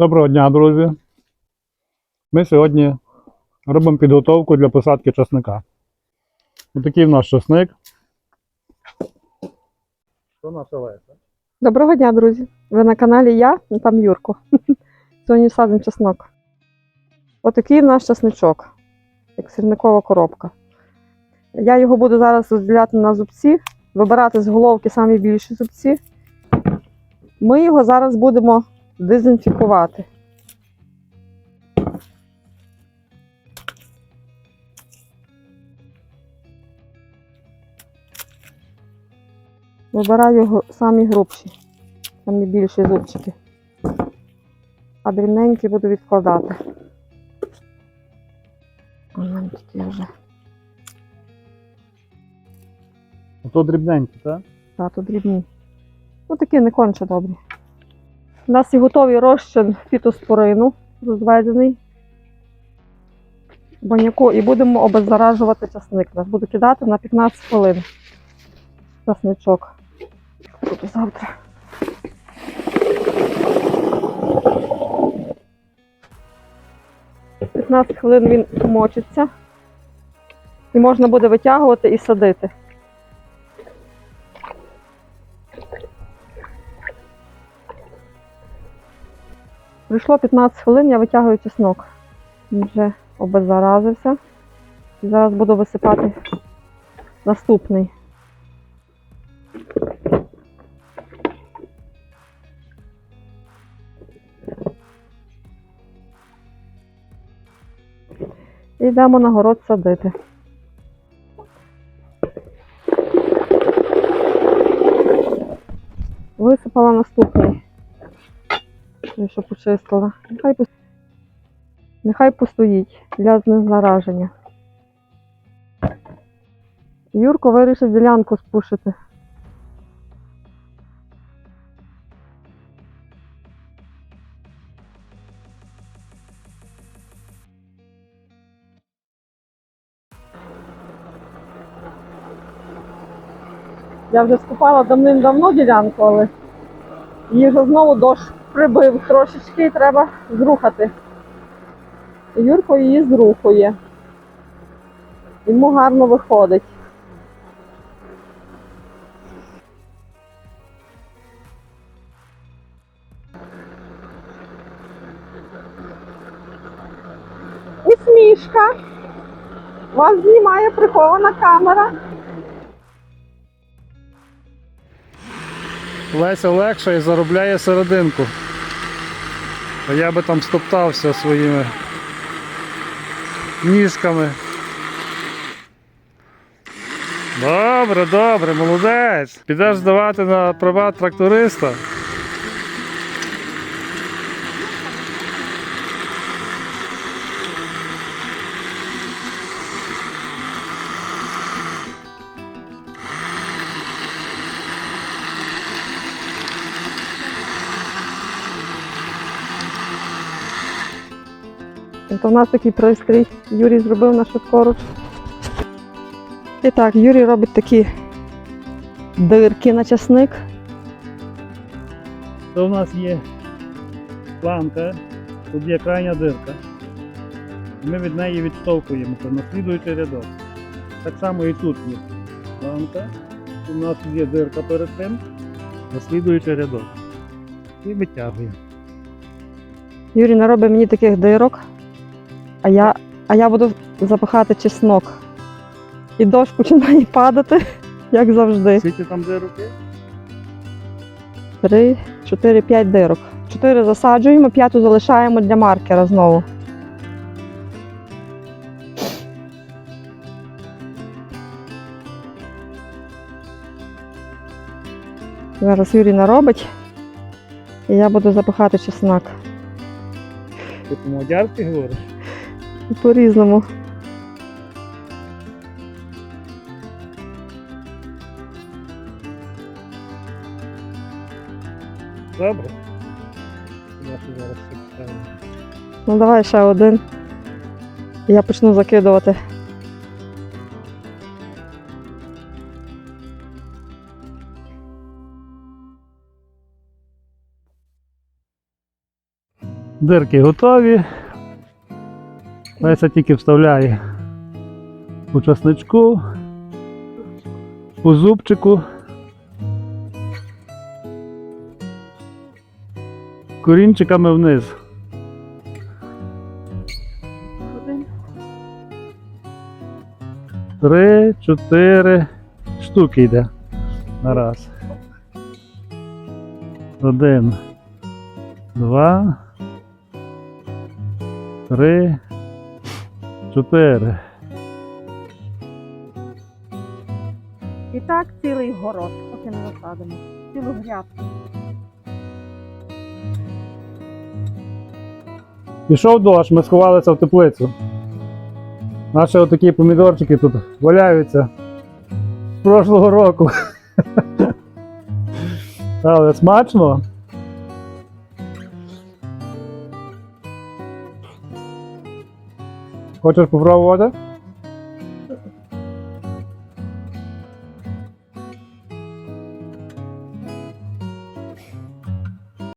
Доброго дня, друзі. Ми сьогодні робимо підготовку для посадки часника. Ось такий в нас часник. Що наша Леся? Доброго дня, друзі! Ви на каналі я, там Юрко. Сьогодні садимо чеснок. Отакий наш чесничок, як сірникова коробка. Я його буду зараз розділяти на зубці, вибирати з головки самі більші зубці. Ми його зараз будемо дезінфікувати. Вибираю самі грубші, самі більші зубчики. А дрібненькі буду відкладати. Мене тут вже. Ото дрібненькі, так? Та, тут дрібні. Ну такі не конче добрі. У нас і готовий розчин фітоспорину розведений. Баняку і будемо обеззаражувати часник. Наш буду кидати на 15 хвилин. Часничок. Буду завтра. «15 хвилин він помочиться. І можна буде витягувати і садити. Пройшло 15 хвилин, я витягую чеснок. Він вже обеззаразився. І зараз буду висипати наступний. І йдемо на город садити. Висипала наступний. Я що почистила. Нехай, Нехай постоїть для знезараження. Юрко вирішив ділянку спушити. Я вже скупала давним-давно ділянку, але її вже знову дощ прибив трошечки і треба зрухати. Юрко її зрухує. Йому гарно виходить. Усмішка. Вас знімає прихована камера. Леся легша і заробляє серединку. А я би там стоптався своїми ніжками. Добре, добре, молодець. Підеш здавати на права тракториста. То в нас такий пристрій. Юрій зробив на швидкоруч. І так, Юрій робить такі дирки на часник. То в нас є планка, тут є крайня дирка. Ми від неї відштовхуємося на слідуючий рядок. Так само і тут є планка. У нас є дирка перед тим, наслідуючий рядок. І витягуємо. Юрій наробить мені таких дирок, а я, а я буду запихати чеснок. І дощ починає падати, як завжди. Скільки там дирок є? Три, чотири, п'ять дирок. Чотири засаджуємо, п'яту залишаємо для маркера знову. Зараз Юрій наробить, і я буду запихати чеснок. Ти по-мадярськи говориш? По-різному. Добре. Зараз. Ну давай ще один. Я почну закидувати. Дирки готові. Леся тільки вставляє по часничку, по зубчику. Корінчиками вниз. Три, чотири штуки йде на раз. Один, два, три, чотири. І так цілий город, поки не засадимо. Цілу грядку. Пішов дощ, ми сховалися в теплицю. Наші отакі помідорчики тут валяються з прошлого року. Але смачно. Хочеш попробувати?